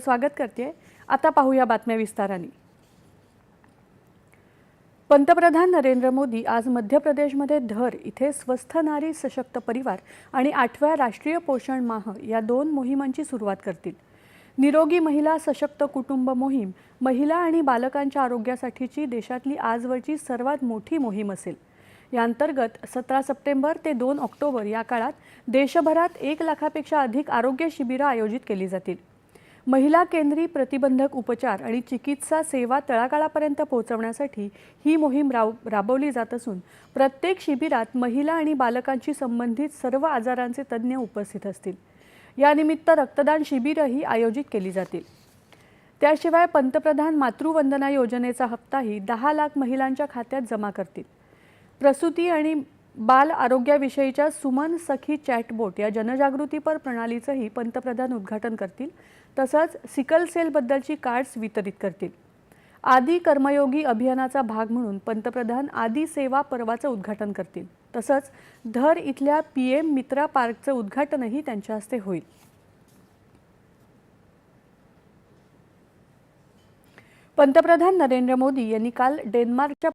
स्वागत करते. आता पाहूया बातम्या विस्ताराने. पंतप्रधान नरेंद्र मोदी आज मध्य प्रदेशमध्ये धर इथे स्वस्थ नारी सशक्त परिवार आणि आठव्या राष्ट्रीय पोषण माह या दोन मोहिमांची सुरुवात करतील. निरोगी महिला सशक्त कुटुंब मोहीम महिला आणि बालकांच्या आरोग्यासाठीची देशातली आजवरची सर्वात मोठी मोहीम असेल. या अंतर्गत सतरा सप्टेंबर ते दोन ऑक्टोबर या काळात देशभरात एक लाखापेक्षा अधिक आरोग्य शिबिरं आयोजित केली जातील. महिला केंद्री प्रतिबंधक उपचार आणि चिकित्सा सेवा तळागाळापर्यंत पोहोचवण्यासाठी ही मोहीम राव राबवली जात असून प्रत्येक शिबिरात महिला आणि बालकांशी संबंधित सर्व आजारांचे तज्ज्ञ उपस्थित असतील. यानिमित्त रक्तदान शिबिरंही आयोजित केली जातील. त्याशिवाय पंतप्रधान मातृवंदना योजनेचा हप्ताही दहा लाख महिलांच्या खात्यात जमा करतील. प्रसूती आणि बाल आरोग्याविषयीच्या सुमन सखी चॅटबोट या जनजागृतीपर प्रणालीचंही पंतप्रधान उद्घाटन करतील. तसंच सिकल सेलबद्दलची कार्ड्स वितरित करतील. आदी कर्मयोगी अभियानाचा भाग म्हणून पंतप्रधान आदी सेवा पर्वाचं उद्घाटन करतील. तसंच धर इथल्या पी एम मित्रा पार्कचं उद्घाटनही त्यांच्या हस्ते होईल. पंतप्रधान नरेंद्र मोदी यांनी काल डेन्मार्कच्या